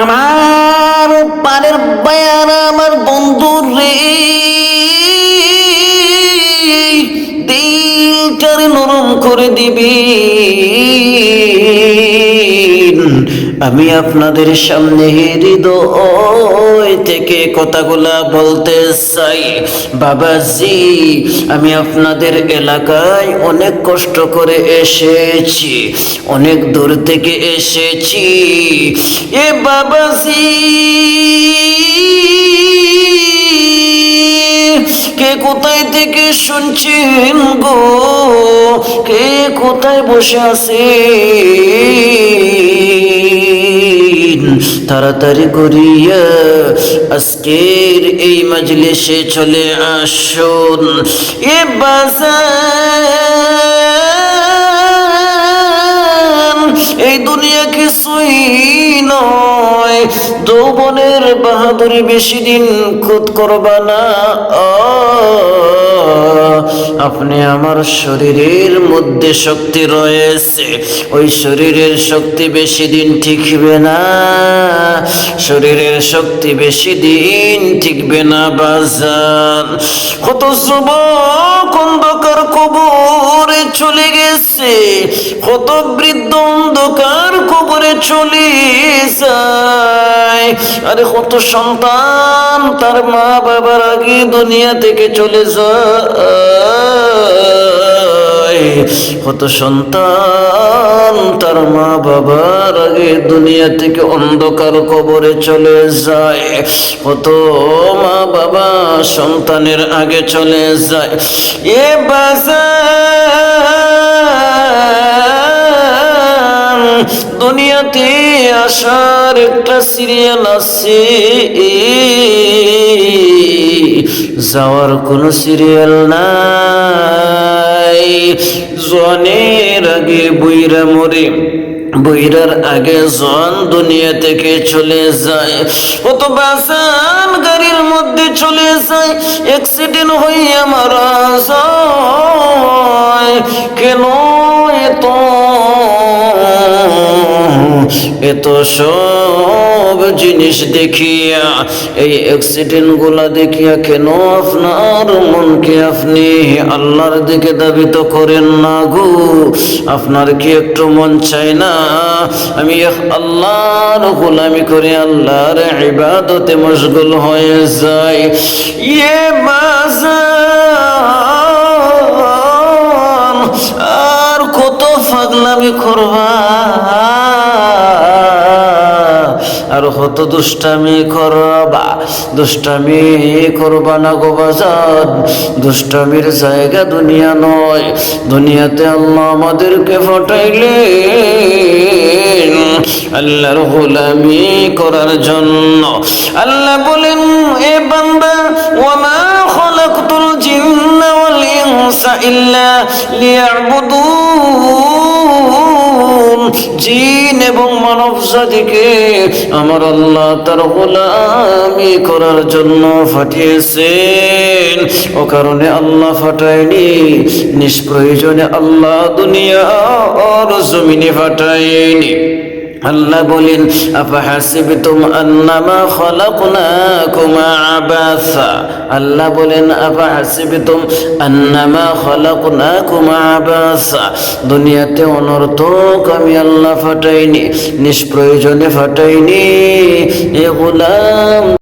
আমার পানের বায়ার আমার বন্ধু রে। দিলটার নরম করে দিবি। আমি আপনাদের সামনে হৃদয় থেকে কথাগুলা বলতে চাই। বাবাজি, আমি আপনাদের এলাকায় অনেক কষ্ট করে এসেছি, অনেক দূর থেকে এসেছি। এ বাবাজি, কে কোথায় থেকে শুনছেন গো? কে কোথায় বসে আছেন তাড়াতাড়ি করিয়া আজকের এই মজলিসে চলে আসুন। এ বাজার যৌবনের বাহাদুরি বেশি দিন খুদ করবা না। আপনি আমার শরীরের মধ্যে শক্তি রয়েছে। ওই শরীরের শক্তি বেশি দিন ঠিকবে না। শরীরের শক্তি বেশি দিন ঠিকবে না বাজার কত যুবক অন্ধকার কবরে চলে গেছে, কত বৃদ্ধ অন্ধকার কবরে চলে যায়। আরে কত সন্তান তার মা বাবার আগে দুনিয়া থেকে চলে যায়। কত সন্তান তার মা বাবার আগে দুনিয়া থেকে অন্ধকার কবরে চলে যায়। কত মা বাবা সন্তানের আগে চলে যায়। এ বাজার দুনিয়াতে আসার একটা সিরিয়াল আছে। যাওয়ার কোনো সিরিয়াল নাই। জনের আগে বইরা মরে, বইরার আগে জন দুনিয়া থেকে চলে যায়। কত বাসান গাড়ির মধ্যে চলে যায়। অ্যাক্সিডেন্ট হইয়া মারা যায় এত সব জিনিস দেখিয়া, এই অ্যাক্সিডেন্টগুলা দেখিয়া কেন আপনার মনকে আপনি আল্লাহর দিকে দাবিত করেন না গো? আপনার কি একটু মন চাই না? আমি আল্লাহর গোলামি করে আল্লাহর ইবাদতে মশগুল হয়ে যাই। ইয়ে আর কত ফাগলামি করবা? আর কত দুষ্টামি করবা দুষ্টামি করবা না গো বাজার দুষ্টামির জায়গা দুনিয়া নয়, দুনিয়াতে আল্লাহ আমাদেরকে ফটাইলে আল্লাহর গোলামি করার জন্য। আল্লাহ বলেন, এ বান্দা, ওয়ামা খলাকতুল জিন্না ওয়াল ইনসা ইল্লা লিয়াবুদুন জাতিকে আমার আল্লাহ তার গোলামি করার জন্য ফাটিয়েছেন। ও কারণে আল্লাহ ফাটায়নি, নিষ্প্রয়োজনে আল্লাহ দুনিয়া আর জমিনে ফাটায়নি। আল্লাহ বলেন, আফাহাসিবতুম আন্নামা খলাকনাকুম আবাসা? আল্লাহ বলেন, আফাহাসিবতুম আন্নামা খলাকনাকুম আবাসা? দুনিয়াতে অনর্থক আমি আল্লাহ ফাটাইনি, নিষ্প্রয়োজনে ফাটাইনি। এ গোলাম